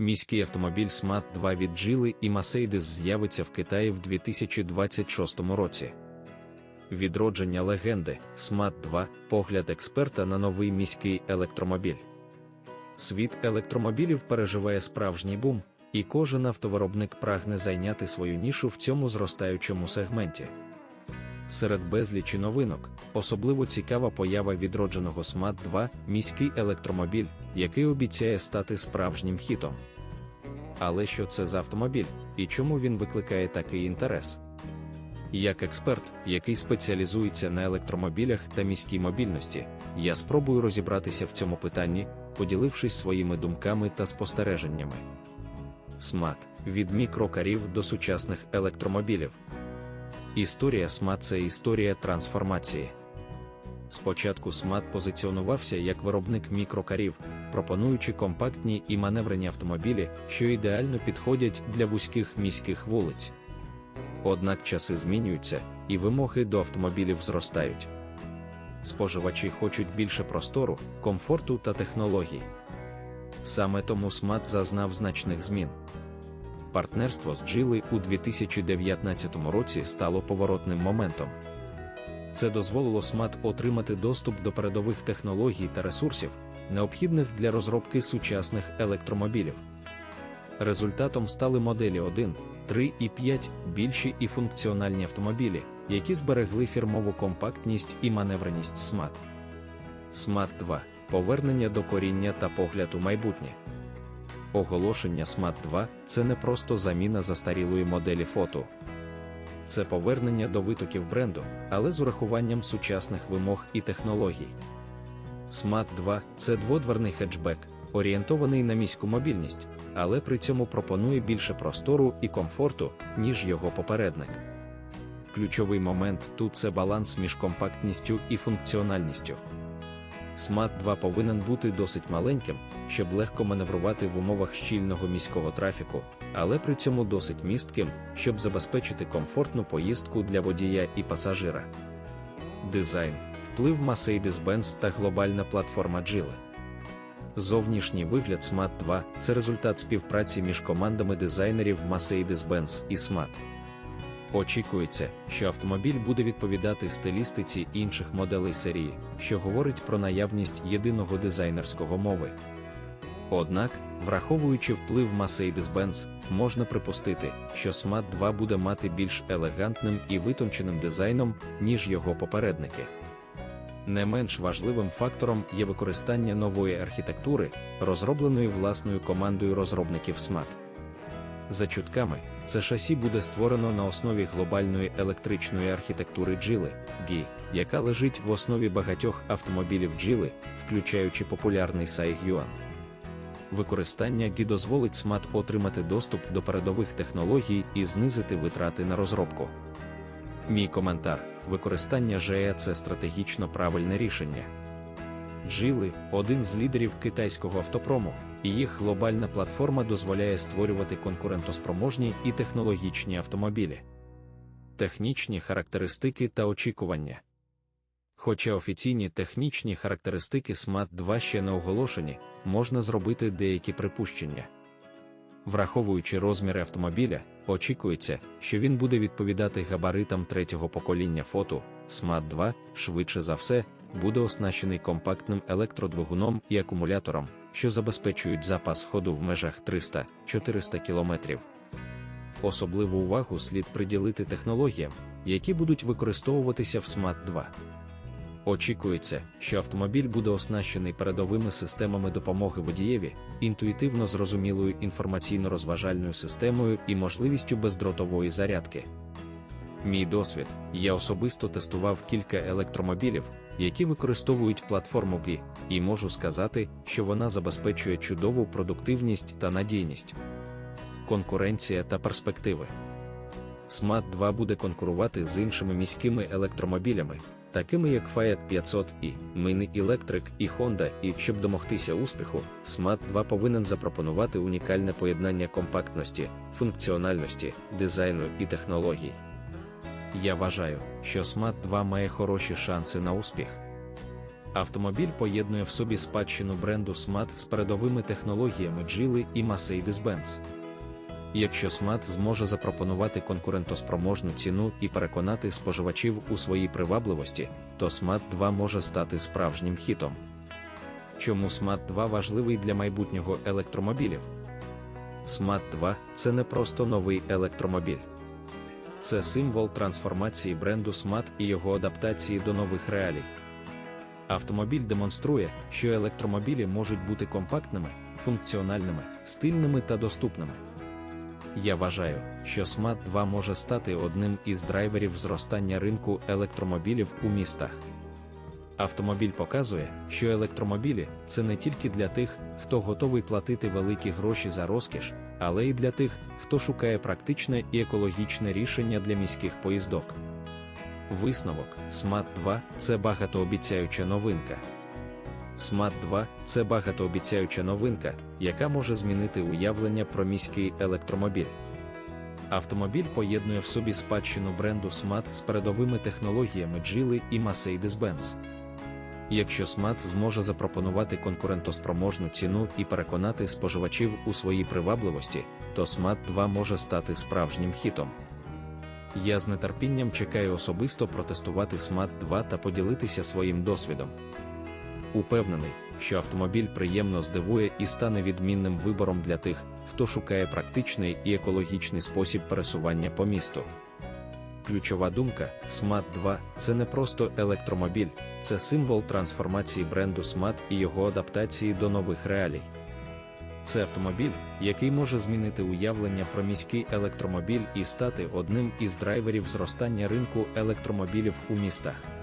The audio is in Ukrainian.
Міський автомобіль SMAT 2 від Geely і Mercedes з'явиться в Китаї в 2026 році. Відродження легенди SMAT 2 погляд експерта на новий міський електромобіль. Світ електромобілів переживає справжній бум, і кожен автовиробник прагне зайняти свою нішу в цьому зростаючому сегменті. Серед безлічі новинок особливо цікава поява відродженого SMAT 2 міський електромобіль, який обіцяє стати справжнім хітом. Але що це за автомобіль і чому він викликає такий інтерес? Як експерт, який спеціалізується на електромобілях та міській мобільності, я спробую розібратися в цьому питанні, поділившись своїми думками та спостереженнями. СМАТ від мікрокарів до сучасних електромобілів. Історія СМАТ це історія трансформації. Спочатку СМАТ позиціонувався як виробник мікрокарів, пропонуючи компактні і маневрені автомобілі, що ідеально підходять для вузьких міських вулиць. Однак часи змінюються, і вимоги до автомобілів зростають. Споживачі хочуть більше простору, комфорту та технологій. Саме тому СМАТ зазнав значних змін. Партнерство з Geely у 2019 році стало поворотним моментом. Це дозволило СМАТ отримати доступ до передових технологій та ресурсів, необхідних для розробки сучасних електромобілів. Результатом стали моделі 1, 3 і 5 більші і функціональні автомобілі, які зберегли фірмову компактність і маневреність СМАТ. СМАТ 2 повернення до коріння та погляд у майбутнє. Оголошення SMAT 2 це не просто заміна застарілої моделі фото. Це повернення до витоків бренду, але з урахуванням сучасних вимог і технологій. SMAT 2 це дводверний хеджбек, орієнтований на міську мобільність, але при цьому пропонує більше простору і комфорту, ніж його попередник. Ключовий момент тут це баланс між компактністю і функціональністю. SMAT 2 повинен бути досить маленьким, щоб легко маневрувати в умовах щільного міського трафіку, але при цьому досить містким, щоб забезпечити комфортну поїздку для водія і пасажира. Дизайн, вплив Mercedes-Benz та глобальна платформа Geely. Зовнішній вигляд SMAT 2 це результат співпраці між командами дизайнерів Mercedes-Benz і SMAT. Очікується, що автомобіль буде відповідати стилістиці інших моделей серії, що говорить про наявність єдиного дизайнерського мови. Однак, враховуючи вплив Mercedes-Benz, можна припустити, що SMAT 2 буде мати більш елегантним і витонченим дизайном, ніж його попередники. Не менш важливим фактором є використання нової архітектури, розробленої власною командою розробників SMAT. За чутками, це шасі буде створено на основі глобальної електричної архітектури Geely, GI, яка лежить в основі багатьох автомобілів Geely, включаючи популярний Юан. Використання GI дозволить SMAT отримати доступ до передових технологій і знизити витрати на розробку. Мій коментар: використання ЖЕ це стратегічно правильне рішення. Geely – один з лідерів китайського автопрому і їх глобальна платформа дозволяє створювати конкурентоспроможні і технологічні автомобілі. Технічні характеристики та очікування. Хоча офіційні технічні характеристики SMAT 2 ще не оголошені, можна зробити деякі припущення. Враховуючи розміри автомобіля, очікується, що він буде відповідати габаритам третього покоління фото, SMAT 2, швидше за все, буде оснащений компактним електродвигуном і акумулятором, що забезпечують запас ходу в межах 300-400 км. Особливу увагу слід приділити технологіям, які будуть використовуватися в SMAT 2. Очікується, що автомобіль буде оснащений передовими системами допомоги водієві, інтуїтивно зрозумілою інформаційно-розважальною системою і можливістю бездротової зарядки. Мій досвід, я особисто тестував кілька електромобілів, які використовують платформу GI, і можу сказати, що вона забезпечує чудову продуктивність та надійність. Конкуренція та перспективи. SMAT 2 буде конкурувати з іншими міськими електромобілями, такими як Fiat 500 і Mini Electric і Honda, і щоб домогтися успіху, SMAT 2 повинен запропонувати унікальне поєднання компактності, функціональності, дизайну і технологій. Я вважаю, що SMAT 2 має хороші шанси на успіх. Автомобіль поєднує в собі спадщину бренду SMAT з передовими технологіями Geely і Mercedes-Benz. Якщо SMAT зможе запропонувати конкурентоспроможну ціну і переконати споживачів у своїй привабливості, то SMAT 2 може стати справжнім хітом. Чому SMAT 2 важливий для майбутнього електромобілів? SMAT 2 це не просто новий електромобіль. Це символ трансформації бренду SMAT і його адаптації до нових реалій. Автомобіль демонструє, що електромобілі можуть бути компактними, функціональними, стильними та доступними. Я вважаю, що SMAT 2 може стати одним із драйверів зростання ринку електромобілів у містах. Автомобіль показує, що електромобілі це не тільки для тих, хто готовий платити великі гроші за розкіш, але й для тих, хто шукає практичне і екологічне рішення для міських поїздок. Висновок SMAT 2 це багатообіцяюча новинка. SMAT 2 це багатообіцяюча новинка, яка може змінити уявлення про міський електромобіль. Автомобіль поєднує в собі спадщину бренду SMAT з передовими технологіями Geely і Mercedes-Benz. Якщо SMAT зможе запропонувати конкурентоспроможну ціну і переконати споживачів у своїй привабливості, то SMAT 2 може стати справжнім хітом. Я з нетерпінням чекаю особисто протестувати SMAT 2 та поділитися своїм досвідом. Упевнений, що автомобіль приємно здивує і стане відмінним вибором для тих, хто шукає практичний і екологічний спосіб пересування по місту. Ключова думка SMAT 2 це не просто електромобіль, це символ трансформації бренду SMAT і його адаптації до нових реалій. Це автомобіль, який може змінити уявлення про міський електромобіль і стати одним із драйверів зростання ринку електромобілів у містах.